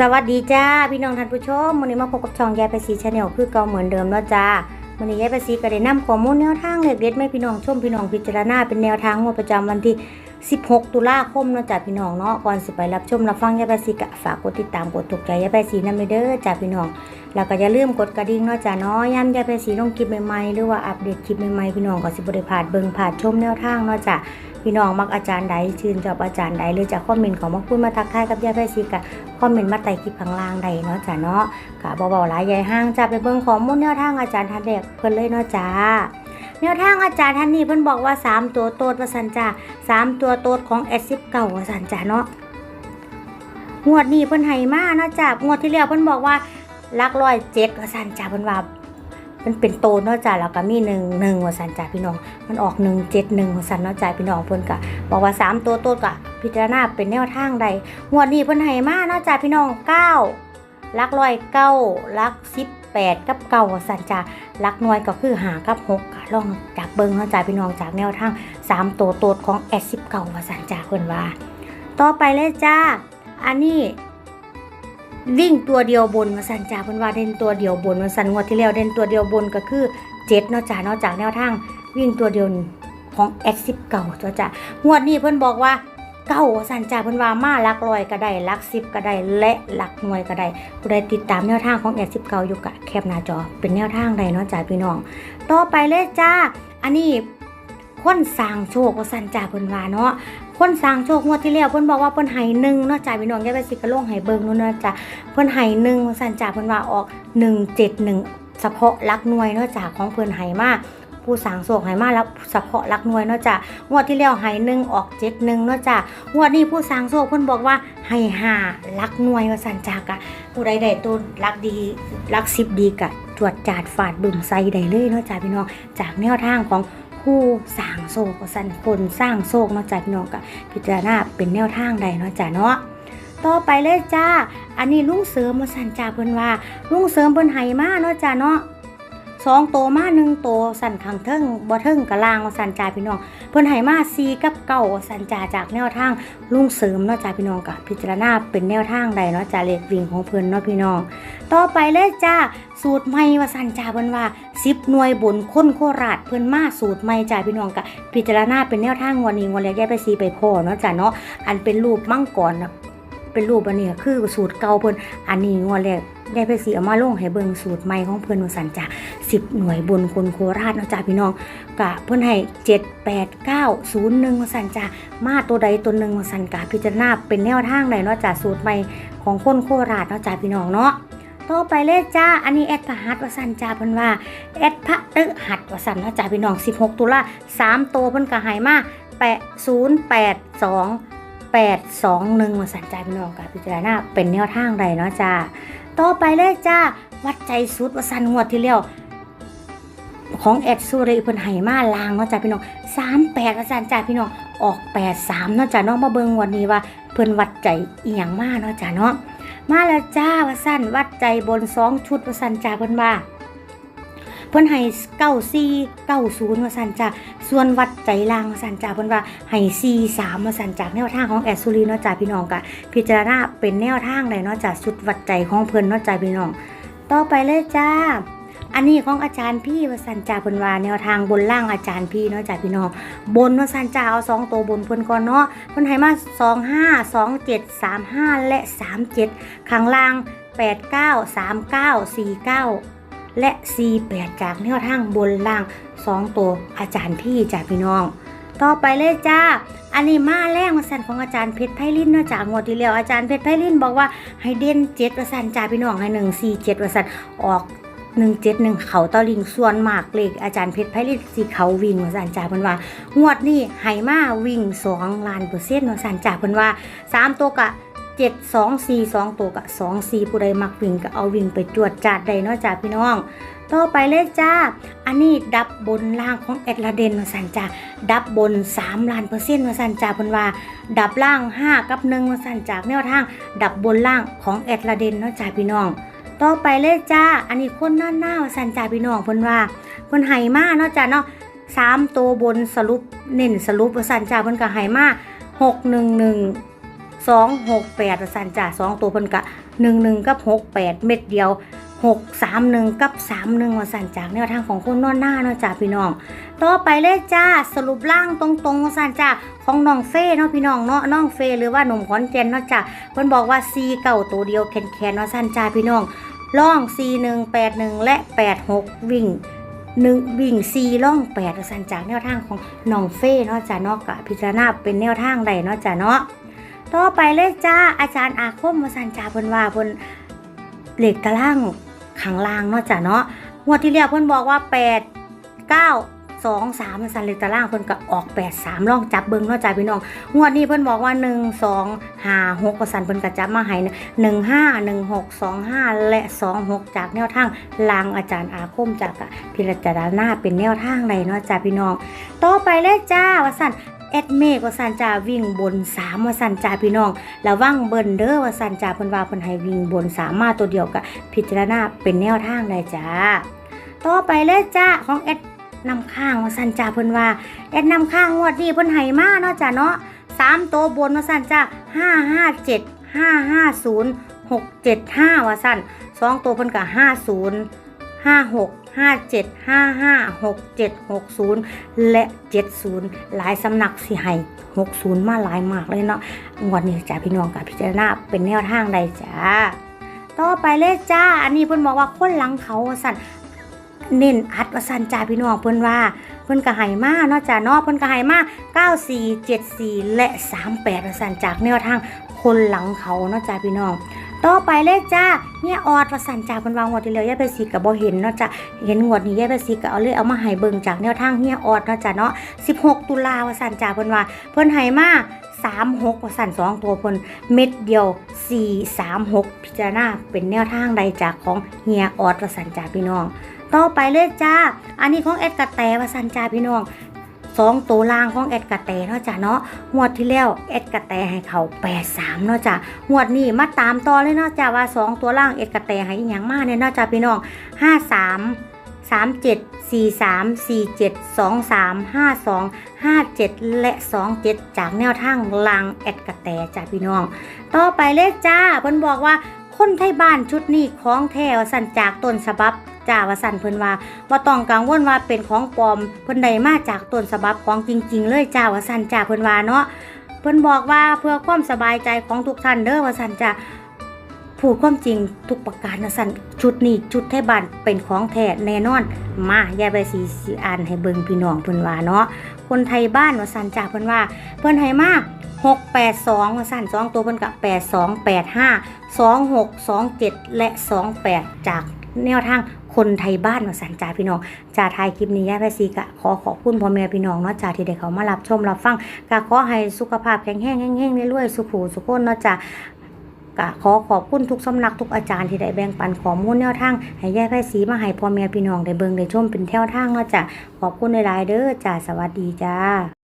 สวัสดีจ้าพี่น้องท่านผู้ชมวันนี้มาพบกับช่องยายไปสีชาแนลคือเก่าเหมือนเดิมแล้วจ้าวันนี้ยายไปสีก็ได้นำข้อมูลแนวทางเล็กเด็ดไม่พี่น้องชมพี่น้องพิจารณาเป็นแนวทางงวดประจำวันที่ 16 ตุลาคมเนาะจ้าพี่น้องเนาะก่อนสิไปรับชมรับฟังยายไปสีก็ฝากกดติดตามกดถูกใจยายไปสีนั่นไปเด้อจ้าพี่น้องแล้วก็อย่าลืมกดกระดิ่งเนาะจ้าเนาะย้ำยายไปสีลงคลิปใหม่ๆหรือว่าอัปเดตคลิปใหม่ๆพี่น้องก็สิบ่ได้พาดเบิ่งพลาดชมแนวทางเนาะจ้า พี่น้องมักอาจารย์ใดชื่นชอบอาจารย์ใดหรือจะคอมเมนต์ของมาพูดมาทักทายกับยายไปสีกะคอมเมนต์มาใต้คลิปข้างล่างใดเนาะจ้ะเนาะกะเบาๆหลายใหญ่ห้างจะไปเบิ่งข้อมูลแนวทางอาจารย์ท่านเด็กเพิ่นเลยเนาะจ้าแนวทางอาจารย์ท่านนี้เพิ่นบอกว่า 3 ตัวโตดว่าสันจ้า3ตัวโตดของ S19 ว่าสันจ้าเนาะงวดนี้เพิ่นให้มาเนาะจ้างวดที่แล้วเพิ่นบอกว่าลักร้อยเจ็ดว่าสันจ้าเพิ่นว่า มันเป็นโตเนาะจ้าแล้วก็มีหนึ่งหนึ่งว่าสันจ้าพี่น้อง มันออกหนึ่งเจ็ดหนึ่งว่าสันเนาะจ้าพี่น้องเพิ่นกะบอกว่าสามตัวโตดกะพิจารณาเป็นแนวทางใดงวดนี้เพิ่นให้มาเนาะจ้าพี่น้องเก้าลักร้อยเก้าลักสิบแปดกับเก้าสันจ้าลักหน่วยก็คือหากับหกค่ะลองจากเบิ้งเนาะจ้าพี่น้องจากแนวทางสามตัวโตดของแอดสิบเก้าสันจ้าเพิ่นว่า ต่อไปเลยจ้าอันนี้ วิ่งตัวเดียวบนมาสันจ้าเพิ่นว่าเด่นตัวเดียวบนมาสันงวดที่แล้วเด่นตัวเดียวบนก็คือเจ็ดเนาะจ้านอกจากแนวทาง วิ่งตัวเดียวของแอดสิบเก้าตัวจ้างวดนี้เพิ่นบอกว่าเก้าสันจ่าเพิ่นว่ามาลักร้อยก็ได้ลักสิบก็ได้และหลักหน่วยก็ได้ผู้ใดติดตามแนวทางของแอดสิบเก้าอยู่กะแคปหน้าจอเป็นแนวทางใดเนาะจ้าพี่น้อง ต่อไปเลยจ้า อันนี้คนสร้างโชคว่าสันจ่าเพิ่นว่าเนาะ คนสร้างโชคงวดที่แล้วเพิ่นบอกว่าเพิ่นให้หนึ่งเนาะจ้าพี่น้องแกไปสิกระโลงให้เบิ่งนู่นเนาะจ้าเพิ่นให้หนึ่งสันจ่าเพิ่นว่าออกหนึ่งเจ็ดหนึ่งเฉพาะลักหน่วยเนาะจ้าของเพิ่นให้มาผู้สางโชคให้มาแล้วเฉพาะหลักหน่วยเนาะจ้างวดที่แล้วให้หนึ่งออกเจ็ดหนึ่งเนาะจ้างวดนี้ผู้สางโชคเพิ่นบอกว่าให้หาลักหน่วยว่าสันจากะผู้ใดได้ตัวลักดีลักสิบดีกะตรวจจาดฝาดบึมใส่ได้เลยเนาะจ้าพี่น้องจากแนวทางของ ผู้สร้างโศกสันคนสร้างโศกเนาะจ้าพี่น้องกะพิจารณาเป็นแนวทางใดเนาะจ้าเนาะต่อไปเลยจ้า อันนี้ลุงเสริมมาสันจ่าเพิ่นว่าลุงเสริมเพิ่นไหมาเนาะจ้าเนาะ สองโตมาหนึ่งโตสันขังเทิงบ่เทิงกะลางสันจ่าพี่น้อง เพิ่นให้มาซีกับเก่าสัญจาจากแนวทางลุงเสริมเนาะจ้าพี่น้องกับพิจารณาเป็นแนวทางใดเนาะจ้าเลขวิ่งของเพิ่นเนาะพี่น้อง ต่อไปเลยจ้าสูตรใหม่ว่าสัญจาเพิ่นว่า10หน่วยบนค้นโคราชเพิ่นมาสูตรใหม่จ้าพี่น้องกับพิจารณาเป็นแนวทางงวดนี้งวดแรกแย้ไปซีไปพ่อเนาะจ้าเนาะอันเป็นรูปมังกรน่ะ เป็นรูปอันนี้คือสูตรเก่าเพิ่นอันนี้งวดแรกยายไปสีเอามาลงให้เบิ่งสูตรใหม่ของเพิ่นวสันจ้า10หน่วยบนคนโคราชเนาะจ้าพี่น้องกะเพิ่นให้เจ็ดแปดเก้าศูนย์หนึ่งสันจ้ามาตัวใดตัวหนึ่งวสันกะพิจารณาเป็นแนวทางใดเนาะจ้าสูตรใหม่ของคนโคราชเนาะจ้าพี่น้องเนาะต่อไปเลยจ้า อันนี้แอดพระหัสวสันจ้าเพิ่นว่าแอดพระตึหัดวสันเนาะจ้าพี่น้อง 16 ตุลา3ตัวเพิ่นก็ให้มา8 0 8 2 8 2 1วสันจ้าพี่น้องกะพิจารณาเป็นแนวทางใดเนาะจ้าต่อไปเลยจ้าวัดใจสุดวสันงวดที่แล้วของแอดซูริเพิ่นให้มาลางเนาะจ้าพี่น้อง38อาจารย์จ้าพี่น้องออก83เนาะจ้าน้องมาเบิ่งวันนี้ว่าเพิ่นวัดใจเอียงมากเนาะจ้าเนาะมาแล้วจ้าว่าสั้นวัดใจบนสองชุดว่าสั้นจ้าเพิ่นว่า เพิ่นให้94 90ว่าศูนย์มาสันจ้าส่วนวัดใจล่างว่าสันจ้าเพิ่นว่าให้43ว่าสันจากแนวทางของแอดซูริเนาะจ้าพี่น้องก็พิจารณาเป็นแนวทางเลยเนาะจ้าสุดวัดใจของเพิ่นเนาะจ้าพี่น้อง ต่อไปเลยจ้าอันนี้ของอาจารย์พี่วสันจ่าเพิ่นว่าแนวทางบนล่างอาจารย์พี่เนาะจ้าพี่น้องบนวสันจ่าเอาสองตัวบนเพิ่นก่อนเนาะเพิ่นให้มาสองห้าสองเจ็ดสามห้าและสามเจ็ดข้างล่างแปดเก้าสามเก้าสี่เก้า และสี่แปดจากแนวทางบนล่างสองตัวอาจารย์พี่จ้าพี่น้อง ต่อไปเลยจ้า อันนี้มาแรงมาสั่นของอาจารย์เพชรไพลินเนาะจากงวดที่แล้วอาจารย์เพชรไพลินบอกว่าให้เด่นเจ็ดวสันจ่าพี่น้องให้หนึ่งสี่เจ็ดวสันออกหนึ่งเจ็ดหนึ่งเขาตอลิงส่วนมากเลขอาจารย์เพชรไพลิตสีเขาวิ่งว่าสันจ่าเพิ่นว่างวดนี้ไหมาวิ่งสองล้านเปอร์เซ็นต์ว่าสันจ่าเพิ่นว่าสามตัวกะ เจ็ดสองสี่สองตัวกะสองสี่ผู้ใดมักวิ่งก็เอาวิ่งไปจวดจัดได้เนาะจ้าพี่น้อง ต่อไปเลยจ้า อันนี้ดับบนล่างของแอดลาเดนมาสันจ่าดับบน3ล้านเปอร์เซ็นต์มาสันจ่าเพิ่นว่า ดับล่าง 5 กับ1มาสันจากแนวทาง ดับบนล่างของแอดลาเดนเนาะจ้าพี่น้อง ต่อไปเลยจ้า อันนี้คนหน้าหน้าว่าสันจ่าพี่น้องเพิ่นว่าเพิ่นให้มาเนาะจ้าเนาะสามตัวบนสรุปเน้นสรุปว่าสันจ่าเพิ่นก็ให้มาหกหนึ่งหนึ่ง สองหกแปดสันจ่าสองตัวเพิ่นกะหนึ่งหนึ่งกับหกแปดเม็ดเดียวหกสามหนึ่งกับสามหนึ่งว่าสันจากแนวทางของคนนอนหน้าเนาะจ้าพี่น้อง ต่อไปเลยจ้าสรุปล่างตรงๆว่าสันจ้าของน้องเฟ่เนาะพี่น้องเนาะน้องเฟ่หรือว่าหนุ่มขอนแก่นเนาะจ้าเพิ่นบอกว่าซีเก่าตัวเดียวแขนๆว่าสันจ้าพี่น้องล่องซีหนึ่งแปดหนึ่งและแปดหกวิ่งหนึ่งวิ่งซีล่องแปดสันจากแนวทางของน้องเฟ่เนาะจ้ะเนาะกะพิจารณาเป็นแนวทางใดเนาะจ้ะเนาะ ต่อไปเลยจ้าอาจารย์อาคมมาสันจาเพิ่นว่าเพิ่นเหล็กตารางขังล่างเนาะจ้ะเนาะงวดที่แล้วเพิ่นบอกว่า 8 9 2 3สันเหล็กตารางเพิ่นก็ออก8 3ลองจับเบิ่งเนาะจ้ะพี่น้องงวดนี้เพิ่นบอกว่า1 2 5 6ก็สันเพิ่นก็จับมาให้1 5 1 6 2 5และ2 6จากแนวทางลางอาจารย์อาคมจากพิจารณาเป็นแนวทางใดเนาะจ้าพี่น้องต่อไปเลยจ้าว่าสัน แอดเมกว่าสันจ้าวิ่งบนสามว่าสันจ้าพี่น้องระวังเบิ่นเด้อว่าสันจ้าเพิ่นว่าเพิ่นให้วิ่งบนสามมาตัวเดียวกับพิจารณาเป็นแนวทางใดจ้าต่อไปเลยจ้าของแอดนำข้างว่าสันจ้าเพิ่นว่าแอดนำข้างงวดนี้เพิ่นให้มาเนาะจ้าเนาะสามตัวบนว่าสันจ้าห้าห้าเจ็ดห้าห้าศูนย์หกเจ็ดห้าว่าสันสองตัวเพิ่นกับห้าศูนย์ ห้าหกห้าเจ็ดห้าห้าหกเจ็ดหกศูนย์และเจ็ดศูนย์หลายสำนักสิให้หกศูนย์มาหลายมากเลยเนาะงวดนี้จ้าพี่น้องกับพิจารณาเป็นแนวทางใดจ้า ต่อไปเลยจ้า อันนี้เพิ่นบอกว่าคนหลังเขาว่าสั่นเน้นอัดว่าสั่นจ้าพี่น้องเพิ่นว่าเพิ่นก็ให้มาเนาะจ้าเนาะเพิ่นก็ให้มา94 74 และ 38ว่าสั่นจากแนวทางคนหลังเขาเนาะจ้าพี่น้อง ต่อไปเลยจ้าเนี่ยออดว่าสันจ่าเพิ่นวางงวดที่แล้วยายไปสีกับบ่เห็นเนาะจ้ะเห็นงวดนี้ยายไปสีก็เอาเลยเอามาให้เบิ่งจากแนวทางเนี่ยออดเนาะจ้ะเนาะ16 ตุลาว่าสันจ่าเพิ่นว่าเพิ่นให้มา36ว่าสันสองตัวพนเม็ดเดียว436พิจารณาเป็นแนวทางใดจากของเฮียออดวสันจ่าพี่น้อง ต่อไปเลยจ้า อันนี้ของแอดกระแตว่าสันจ่าพี่น้อง สองตัวล่างของแอดกระแตเนาะจ้ะเนาะงวดที่แล้วแอดกระแตให้เขา83เนาะจ้ะงวดนี้มาตามต่อเลยเนาะจ้าว่า2ตัวล่างเอ็ดกระแตให้อีหยังมากเนี่ยเนาะจ้าพี่น้อง5 3 3 7 4 3 4 7 2 3 5 2 5 7และ2 7จากแนวทางลางแอดกระแตจ้าพี่น้อง ต่อไปเลยจ้าเพิ่นบอกว่าคนไทยบ้านชุดนี้ของแท้ว่าสั่นจากต้นฉบับ จ้าวสันเพิ่นว่าบ่ต้องกังวลว่าเป็นของปลอมเพิ่นได้มาจากต้นฉบับของจริง ๆ เลยจ้าวสันจ้าเพิ่นว่าเนาะเพิ่นบอกว่าเพื่อความสบายใจของทุกท่านเด้อว่าสันจะพูดความจริงทุกประการนะสันชุดนี้ชุดไทยบ้านเป็นของแท้แน่นอน มายายใบสีสีอ่านให้เบิ่งพี่น้องเพิ่นว่าเนาะคนไทยบ้านว่าสันจ้าเพิ่นว่า เพิ่นให้มา682ว่าสันสองตัวเพิ่นกับ8285 2627และ28จาก แนวทางคนไทยบ้านว่าสันจ้าพี่น้องจ่าทายคลิปนี้ย่ายใบสีกะขอขอบคุณพ่อแม่พี่น้องเนาะจ้าที่ได้เขามารับชมรับฟังก็ขอให้สุขภาพแข็งแรงแห้งๆรวยๆสุขูสุขนเนาะจ้ะก็ขอขอบคุณทุกสำนักทุกอาจารย์ที่ได้แบ่งปันข้อมูลแนวทางให้แยกไพ่สีมาให้พ่อแม่พี่น้องได้เบิ่งได้ชมเป็นแถวทางเนาะจ้ะขอบคุณหลายๆเด้อจ้าสวัสดีจ้า